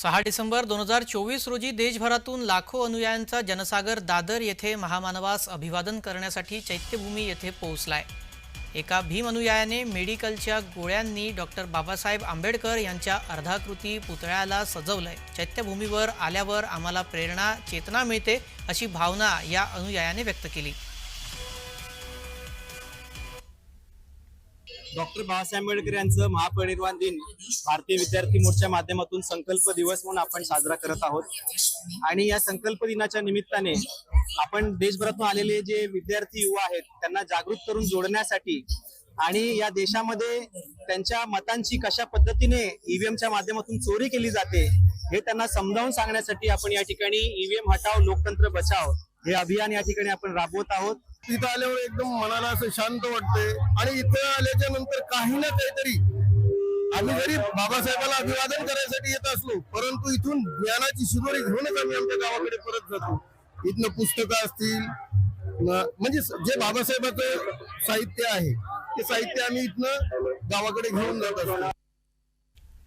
सहा डिसेंबर दोन हजार चोवीस रोजी देशभरातून लाखो अनुयायांचा जनसागर दादर येथे महामानवास अभिवादन करण्यासाठी चैत्यभूमी येथे पोहोचलाय. एका भीम अनुयायाने मेडिकलच्या गोळ्यांनी डॉक्टर बाबासाहेब आंबेडकर यांच्या अर्धाकृती पुतळ्याला सजवलंय. चैत्यभूमीवर आल्यावर आम्हाला प्रेरणा चेतना मिळते अशी भावना या अनुयायाने व्यक्त केली. डॉक्टर बाबासाहेब आंबेडकर यांचं महापरिनिर्वाण दिन भारतीय विद्यार्थी मोर्चा माध्यमातून संकल्प दिवस म्हणून आपण साजरा करत आहोत. आणि या संकल्प दिनाच्या निमित्ताने आपण देशभरातून आलेले जे विद्यार्थी युवा आहेत त्यांना जागृत करून जोडण्यासाठी आणि या देशामध्ये त्यांच्या मतांची कशा पद्धतीने ईव्हीएमच्या माध्यमातून चोरी केली जाते हे त्यांना समजावून सांगण्यासाठी आपण या ठिकाणी ईव्हीएम हटाव लोकतंत्र बचाव हे अभियान या ठिकाणी आपण राबवत आहोत. तिथं आल्यावर एकदम मनाला असं शांत वाटते आणि इथं आल्याच्यानंतर काही ना काहीतरी आम्ही जरी बाबासाहेबाला अभिवादन करायसाठी येत असलो परंतु इथून ज्ञानाची शिदोरी घेऊनच आम्ही आमच्या गावाकडे परत जातो. इथनं पुस्तकं असतील म्हणजे जे बाबासाहेबाचं साहित्य आहे ते साहित्य आम्ही इथनं गावाकडे घेऊन जात असतो.